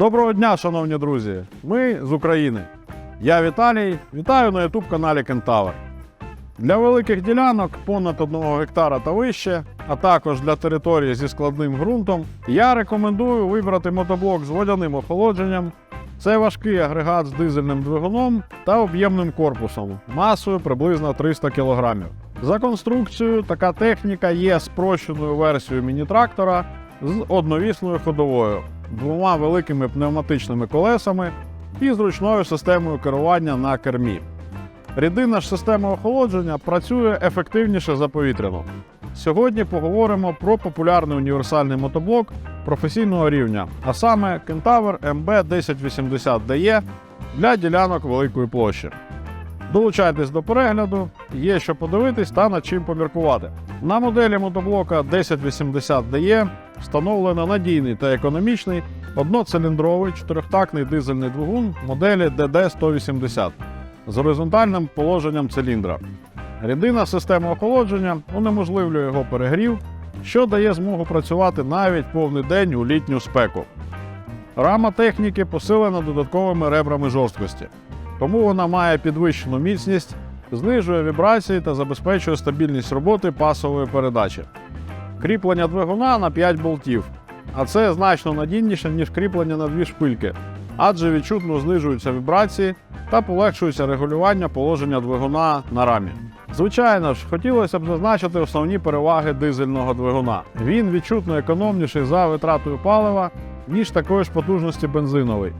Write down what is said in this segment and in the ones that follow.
Доброго дня, шановні друзі! Ми з України. Я Віталій. Вітаю на youtube каналі Кентавр. Для великих ділянок понад 1 гектара та вище, а також для території зі складним ґрунтом, я рекомендую вибрати мотоблок з водяним охолодженням. Це важкий агрегат з дизельним двигуном та об'ємним корпусом, масою приблизно 300 кг. За конструкцією, така техніка є спрощеною версією міні-трактора з одновісною ходовою, двома великими пневматичними колесами і зручною системою керування на кермі. Рідинна ж система охолодження працює ефективніше за повітряну. Сьогодні поговоримо про популярний універсальний мотоблок професійного рівня, а саме Kentaur MB1080DE для ділянок великої площі. Долучайтесь до перегляду, є що подивитись та над чим поміркувати. На моделі мотоблока 1080DE встановлено надійний та економічний одноциліндровий чотирьохтактний дизельний двигун моделі DD180 з горизонтальним положенням циліндра. Рідина система охолодження унеможливлює його перегрів, що дає змогу працювати навіть повний день у літню спеку. Рама техніки посилена додатковими ребрами жорсткості, тому вона має підвищену міцність, знижує вібрації та забезпечує стабільність роботи пасової передачі. Кріплення двигуна на 5 болтів, а це значно надійніше, ніж кріплення на дві шпильки, адже відчутно знижуються вібрації та полегшується регулювання положення двигуна на рамі. Звичайно ж, хотілося б зазначити основні переваги дизельного двигуна. Він відчутно економніший за витратою палива, ніж такої ж потужності бензиновий.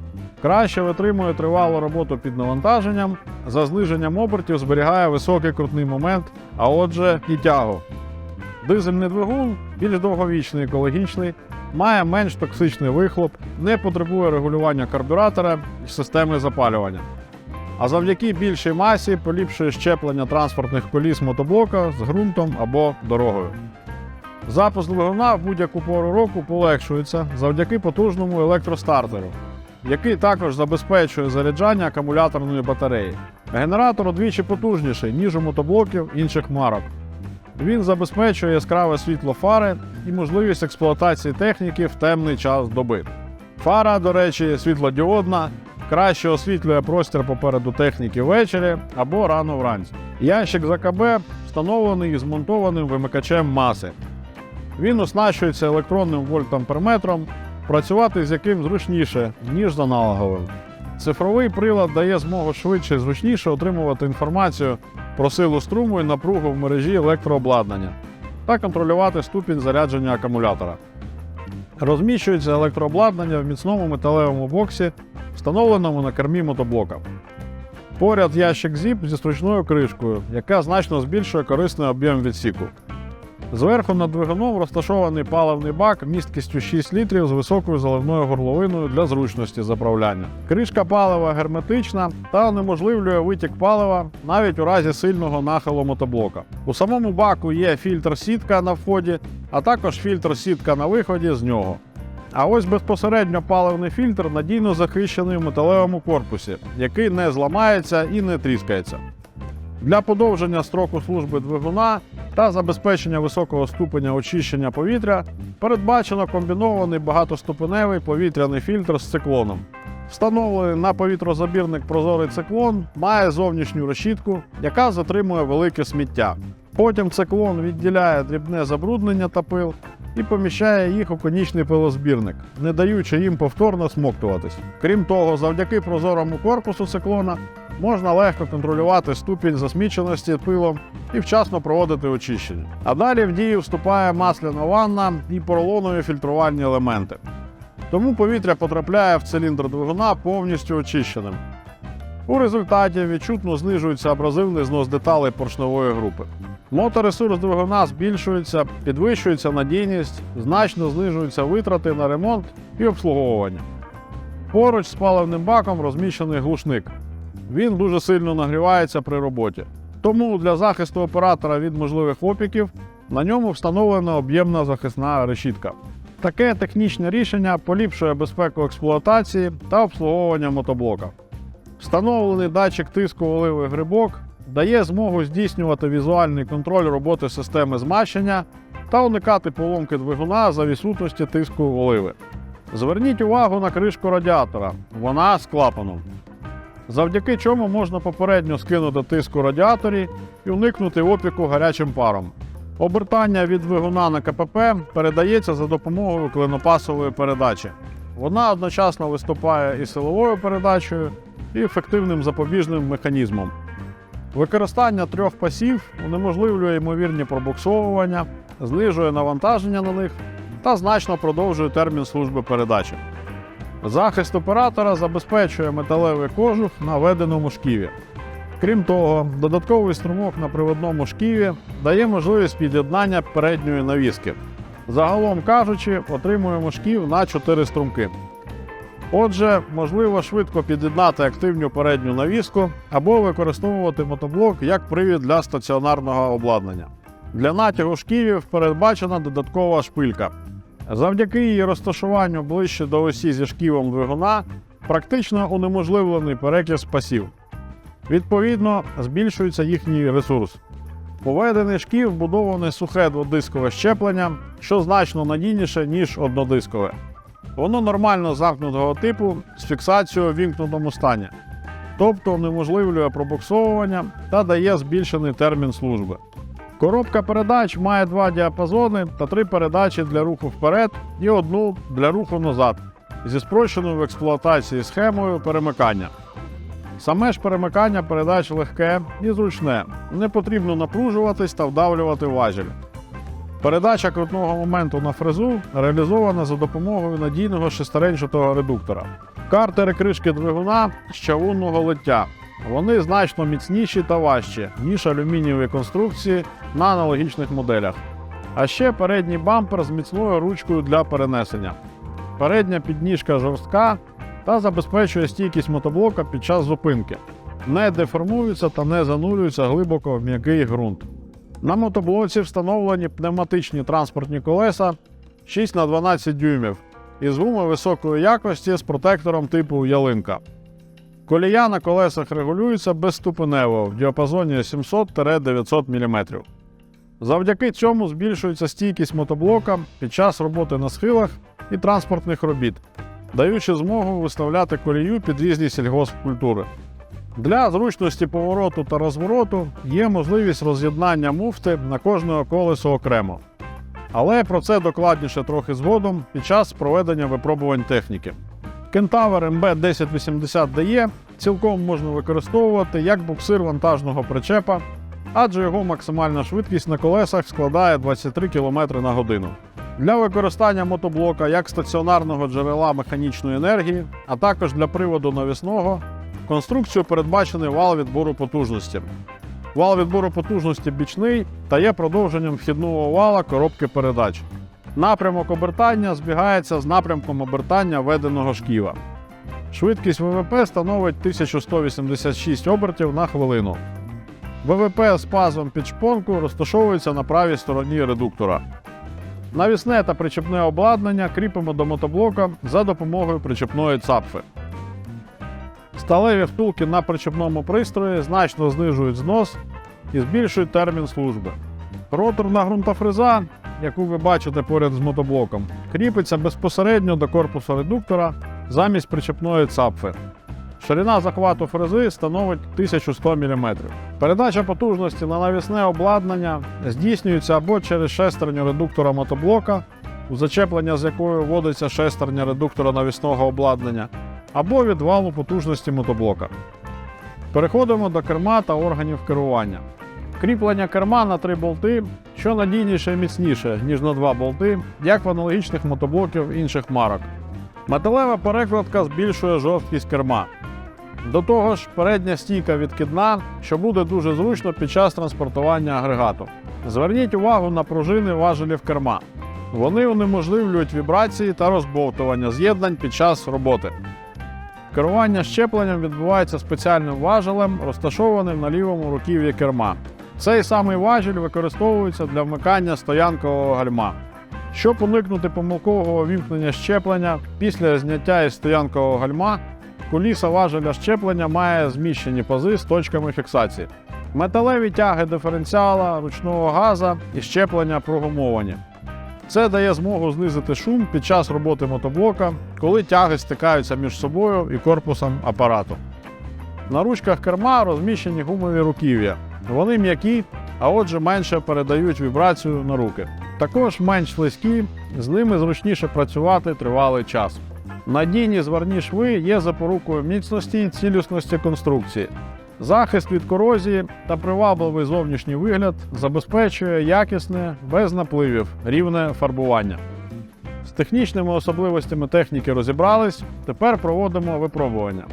Краще витримує тривалу роботу під навантаженням, за зниженням обертів зберігає високий крутний момент, а отже, і тягу. Дизельний двигун більш довговічний, екологічний, має менш токсичний вихлоп, не потребує регулювання карбюратора і системи запалювання. А завдяки більшій масі поліпшує щеплення транспортних коліс мотоблока з ґрунтом або дорогою. Запуск двигуна в будь-яку пору року полегшується завдяки потужному електростартеру, який також забезпечує заряджання акумуляторної батареї. Генератор удвічі потужніший, ніж у мотоблоків інших марок. Він забезпечує яскраве світло фари і можливість експлуатації техніки в темний час доби. Фара, до речі, світлодіодна, краще освітлює простір попереду техніки ввечері або рано вранці. Ящик з АКБ встановлений і змонтованим вимикачем маси. Він оснащується електронним вольтамперметром, працювати з яким зручніше, ніж з аналоговим. Цифровий прилад дає змогу швидше і зручніше отримувати інформацію про силу струму і напругу в мережі електрообладнання та контролювати ступінь зарядження акумулятора. Розміщується електрообладнання в міцному металевому боксі, встановленому на кермі мотоблока. Поряд ящик зіп зі стручною кришкою, яка значно збільшує корисний об'єм відсіку. Зверху над двигуном розташований паливний бак місткістю 6 літрів з високою заливною горловиною для зручності заправляння. Кришка палива герметична та унеможливлює витік палива навіть у разі сильного нахилу мотоблока. У самому баку є фільтр-сітка на вході, а також фільтр-сітка на виході з нього. А ось безпосередньо паливний фільтр надійно захищений в металевому корпусі, який не зламається і не тріскається. Для подовження строку служби двигуна та забезпечення високого ступеня очищення повітря передбачено комбінований багатоступеневий повітряний фільтр з циклоном. Встановлений на повітрозабірник прозорий циклон має зовнішню решітку, яка затримує велике сміття. Потім циклон відділяє дрібне забруднення та пил і поміщає їх у конічний пилозбірник, не даючи їм повторно смоктуватись. Крім того, завдяки прозорому корпусу циклона можна легко контролювати ступінь засміченості пилом і вчасно проводити очищення. А далі в дію вступає масляна ванна і поролонові фільтрувальні елементи. Тому повітря потрапляє в циліндр двигуна повністю очищеним. У результаті відчутно знижується абразивний знос деталей поршневої групи. Моторесурс двигуна збільшується, підвищується надійність, значно знижуються витрати на ремонт і обслуговування. Поруч з паливним баком розміщений глушник. Він дуже сильно нагрівається при роботі. Тому для захисту оператора від можливих опіків на ньому встановлена об'ємна захисна решітка. Таке технічне рішення поліпшує безпеку експлуатації та обслуговування мотоблока. Встановлений датчик тиску оливи грибок дає змогу здійснювати візуальний контроль роботи системи змащення та уникати поломки двигуна за відсутності тиску оливи. Зверніть увагу на кришку радіатора. Вона з клапаном. Завдяки чому можна попередньо скинути тиск у радіаторі і уникнути опіку гарячим паром. Обертання від двигуна на КПП передається за допомогою клинопасової передачі. Вона одночасно виступає і силовою передачею, і ефективним запобіжним механізмом. Використання трьох пасів унеможливлює ймовірні пробуксовування, знижує навантаження на них та значно продовжує термін служби передачі. Захист оператора забезпечує металевий кожух на веденому шківі. Крім того, додатковий струмок на приводному шківі дає можливість під'єднання передньої навіски. Загалом кажучи, отримуємо шків на 4 струмки. Отже, можливо швидко під'єднати активну передню навіску або використовувати мотоблок як привід для стаціонарного обладнання. Для натягу шківів передбачена додаткова шпилька. Завдяки її розташуванню ближче до осі зі шківом двигуна практично унеможливлений перекис пасів. Відповідно, збільшується їхній ресурс. Поведений шків вбудоване сухе дводискове щеплення, що значно надійніше, ніж однодискове. Воно нормально замкнутого типу з фіксацією у вімкнутому стані, тобто унеможливлює пробуксовування та дає збільшений термін служби. Коробка передач має два діапазони та три передачі для руху вперед і одну для руху назад зі спрощеною в експлуатації схемою перемикання. Саме ж перемикання передач легке і зручне, не потрібно напружуватись та вдавлювати важіль. Передача крутного моменту на фрезу реалізована за допомогою надійного шестеренчатого редуктора. Картери кришки двигуна з чавунного лиття. Вони значно міцніші та важчі, ніж алюмінієві конструкції на аналогічних моделях. А ще передній бампер з міцною ручкою для перенесення. Передня підніжка жорстка та забезпечує стійкість мотоблока під час зупинки. Не деформується та не занурюється глибоко в м'який ґрунт. На мотоблоці встановлені пневматичні транспортні колеса 6 на 12 дюймів із гуми високої якості з протектором типу ялинка. Колія на колесах регулюється безступенево в діапазоні 700-900 мм. Завдяки цьому збільшується стійкість мотоблока під час роботи на схилах і транспортних робіт, даючи змогу виставляти колію під різні сільгоспкультури. Для зручності повороту та розвороту є можливість роз'єднання муфти на кожне колесо окремо. Але про це докладніше трохи згодом під час проведення випробувань техніки. Кентавр МБ 1080DE цілком можна використовувати як буксир вантажного причепа, адже його максимальна швидкість на колесах складає 23 км на годину. Для використання мотоблока як стаціонарного джерела механічної енергії, а також для приводу навісного, конструкцію передбачений вал відбору потужності. Вал відбору потужності бічний та є продовженням вхідного вала коробки передач. Напрямок обертання збігається з напрямком обертання веденого шківа. Швидкість ВВП становить 1186 обертів на хвилину. ВВП з пазом під шпонку розташовується на правій стороні редуктора. Навісне та причепне обладнання кріпимо до мотоблока за допомогою причепної цапфи. Сталеві втулки на причепному пристрої значно знижують знос і збільшують термін служби. Роторна ґрунтофреза, яку ви бачите поряд з мотоблоком, кріпиться безпосередньо до корпусу редуктора замість причепної цапфи. Ширина захвату фрези становить 1100 мм. Передача потужності на навісне обладнання здійснюється або через шестерню редуктора мотоблока, у зачеплення з якою вводиться шестерня редуктора навісного обладнання, або від валу потужності мотоблока. Переходимо до керма та органів керування. Кріплення керма на три болти, що надійніше і міцніше, ніж на два болти, як в аналогічних мотоблоків інших марок. Металева перекладка збільшує жорсткість керма. До того ж, передня стійка відкидна, що буде дуже зручно під час транспортування агрегату. Зверніть увагу на пружини важелів керма. Вони унеможливлюють вібрації та розбовтування з'єднань під час роботи. Керування щепленням відбувається спеціальним важелем, розташованим на лівому руків'ї керма. Цей самий важіль використовується для вмикання стоянкового гальма. Щоб уникнути помилкового вімкнення щеплення після зняття із стоянкового гальма, куліса важеля щеплення має зміщені пази з точками фіксації. Металеві тяги диференціала, ручного газа і щеплення прогумовані. Це дає змогу знизити шум під час роботи мотоблока, коли тяги стикаються між собою і корпусом апарату. На ручках керма розміщені гумові руків'я. Вони м'які, а отже менше передають вібрацію на руки. Також менш слизькі, з ними зручніше працювати тривалий час. Надійні зварні шви є запорукою міцності і цілісності конструкції. Захист від корозії та привабливий зовнішній вигляд забезпечує якісне, без напливів, рівне фарбування. З технічними особливостями техніки розібрались, тепер проводимо випробування.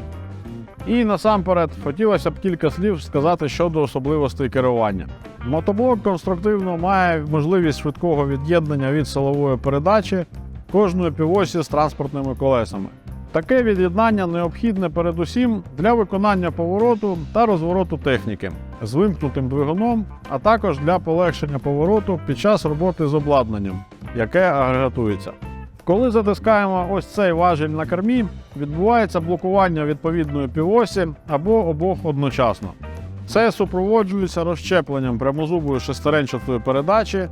І насамперед хотілося б кілька слів сказати щодо особливостей керування. Мотоблок конструктивно має можливість швидкого від'єднання від силової передачі кожної півосі з транспортними колесами. Таке від'єднання необхідне передусім для виконання повороту та розвороту техніки з вимкнутим двигуном, а також для полегшення повороту під час роботи з обладнанням, яке агрегатується. Коли затискаємо ось цей важіль на кермі, відбувається блокування відповідної півосі або обох одночасно. Це супроводжується розщепленням прямозубої шестеренчатої передачі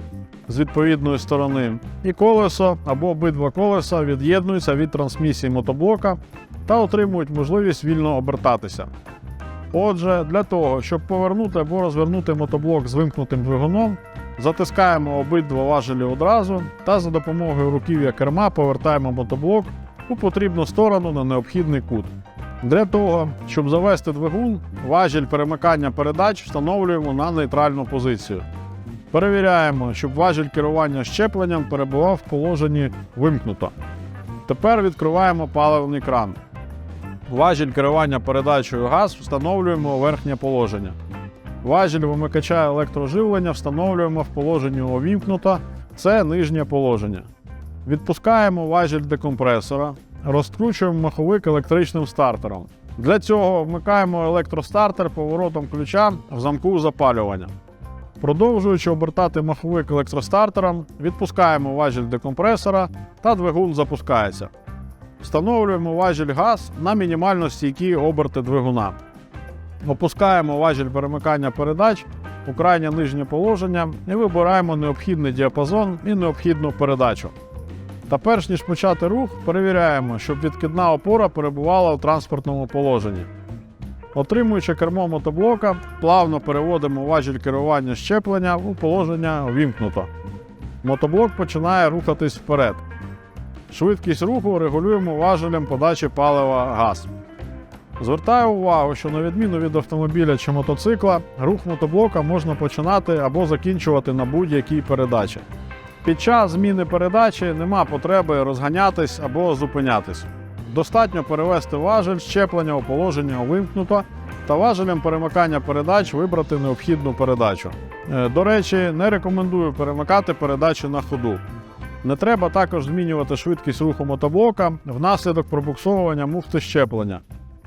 з відповідної сторони, і колесо або обидва колеса від'єднуються від трансмісії мотоблока та отримують можливість вільно обертатися. Отже, для того, щоб повернути або розвернути мотоблок з вимкнутим двигуном, затискаємо обидва важелі одразу та за допомогою руків'я керма повертаємо мотоблок у потрібну сторону на необхідний кут. Для того, щоб завести двигун, важіль перемикання передач встановлюємо на нейтральну позицію. Перевіряємо, щоб важіль керування щепленням перебував в положенні вимкнуто. Тепер відкриваємо паливний кран. Важіль керування передачею газ встановлюємо у верхнє положення. Важіль вимикача електроживлення встановлюємо в положенні увімкнуто, це нижнє положення. Відпускаємо важіль декомпресора, розкручуємо маховик електричним стартером. Для цього вмикаємо електростартер поворотом ключа в замку запалювання. Продовжуючи обертати маховик електростартером, відпускаємо важіль декомпресора та двигун запускається. Встановлюємо важіль газ на мінімально стійкі оберти двигуна. Опускаємо важіль перемикання передач у крайнє нижнє положення і вибираємо необхідний діапазон і необхідну передачу. Та перш ніж почати рух, перевіряємо, щоб відкидна опора перебувала у транспортному положенні. Отримуючи кермо мотоблока, плавно переводимо важіль керування щеплення у положення увімкнуто. Мотоблок починає рухатись вперед. Швидкість руху регулюємо важелем подачі палива газ. Звертаю увагу, що на відміну від автомобіля чи мотоцикла, рух мотоблока можна починати або закінчувати на будь-якій передачі. Під час зміни передачі нема потреби розганятись або зупинятись. Достатньо перевести важель щеплення у положення увімкнуто та важелем перемикання передач вибрати необхідну передачу. Е, До речі, не рекомендую перемикати передачі на ходу. Не треба також змінювати швидкість руху мотоблока внаслідок пробуксовування муфти щеплення,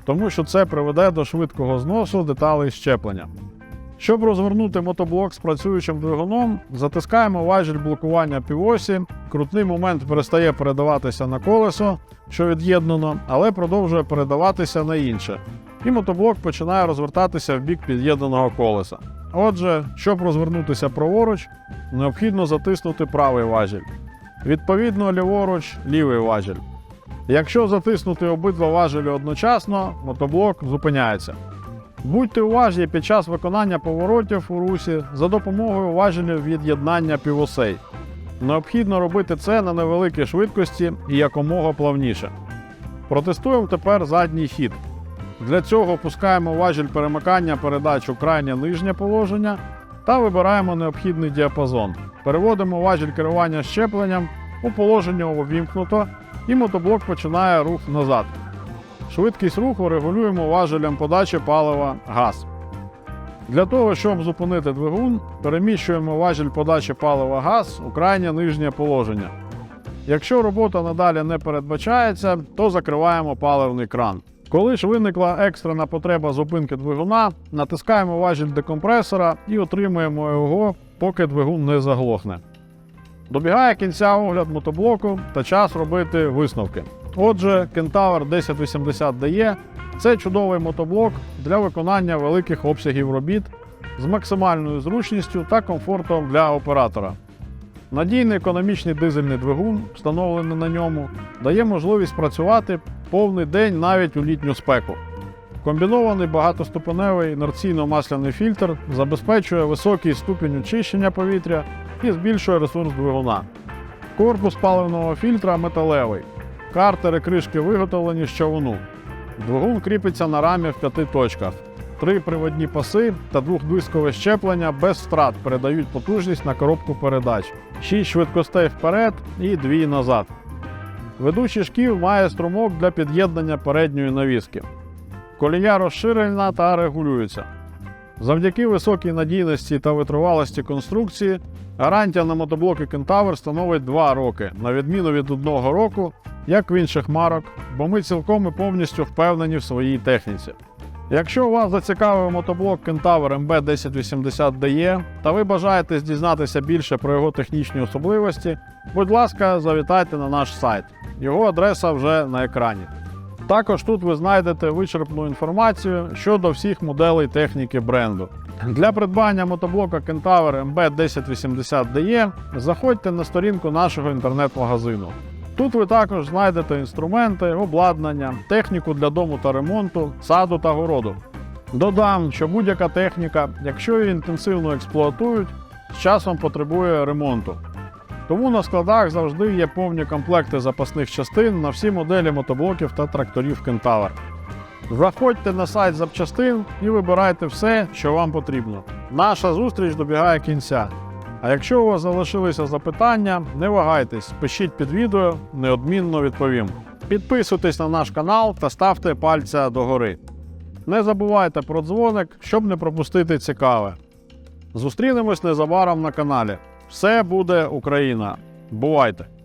тому що це приведе до швидкого зносу деталей щеплення. Щоб розвернути мотоблок з працюючим двигуном, затискаємо важіль блокування півосі, крутний момент перестає передаватися на колесо, що від'єднано, але продовжує передаватися на інше. І мотоблок починає розвертатися в бік під'єднаного колеса. Отже, щоб розвернутися праворуч, необхідно затиснути правий важіль. Відповідно, ліворуч лівий важіль. Якщо затиснути обидва важелі одночасно, мотоблок зупиняється. Будьте уважні під час виконання поворотів у русі за допомогою важелів від'єднання півосей. Необхідно робити це на невеликій швидкості і якомога плавніше. Протестуємо тепер задній хід. Для цього опускаємо важіль перемикання передач у крайнє нижнє положення та вибираємо необхідний діапазон. Переводимо важіль керування щепленням у положення увімкнуто, і мотоблок починає рух назад. Швидкість руху регулюємо важелем подачі палива газ. Для того, щоб зупинити двигун, переміщуємо важіль подачі палива газ у крайнє нижнє положення. Якщо робота надалі не передбачається, то закриваємо паливний кран. Коли ж виникла екстрена потреба зупинки двигуна, натискаємо важіль декомпресора і отримуємо його, поки двигун не заглохне. Добігає кінця огляд мотоблоку та час робити висновки. Отже, Кентавр 1080 DE – це чудовий мотоблок для виконання великих обсягів робіт з максимальною зручністю та комфортом для оператора. Надійний економічний дизельний двигун, встановлений на ньому, дає можливість працювати повний день навіть у літню спеку. Комбінований багатоступеневий інерційно-масляний фільтр забезпечує високий ступінь очищення повітря і збільшує ресурс двигуна. Корпус паливного фільтра металевий. Картери кришки виготовлені з човуну. Двигун кріпиться на рамі в п'яти точках. Три приводні паси та двохдискове щеплення без втрат передають потужність на коробку передач. Шість швидкостей вперед і дві назад. Ведучий шків має струмок для під'єднання передньої навіски. Колія розширена та регулюється. Завдяки високій надійності та витривалості конструкції гарантія на мотоблоки Кентавр становить 2 роки, на відміну від одного року, як в інших марок, бо ми цілком і повністю впевнені в своїй техніці. Якщо вас зацікавив мотоблок Kentaur MB1080DE та ви бажаєте дізнатися більше про його технічні особливості, будь ласка, завітайте на наш сайт. Його адреса вже на екрані. Також тут ви знайдете вичерпну інформацію щодо всіх моделей техніки бренду. Для придбання мотоблока Kentaur MB1080DE заходьте на сторінку нашого інтернет-магазину. Тут ви також знайдете інструменти, обладнання, техніку для дому та ремонту, саду та городу. Додам, що будь-яка техніка, якщо її інтенсивно експлуатують, з часом потребує ремонту. Тому на складах завжди є повні комплекти запасних частин на всі моделі мотоблоків та тракторів Kentaur. Заходьте на сайт запчастин і вибирайте все, що вам потрібно. Наша зустріч добігає кінця. А якщо у вас залишилися запитання, не вагайтесь, пишіть під відео, неодмінно відповім. Підписуйтесь на наш канал та ставте пальця догори. Не забувайте про дзвоник, щоб не пропустити цікаве. Зустрінемось незабаром на каналі. Все буде Україна. Бувайте!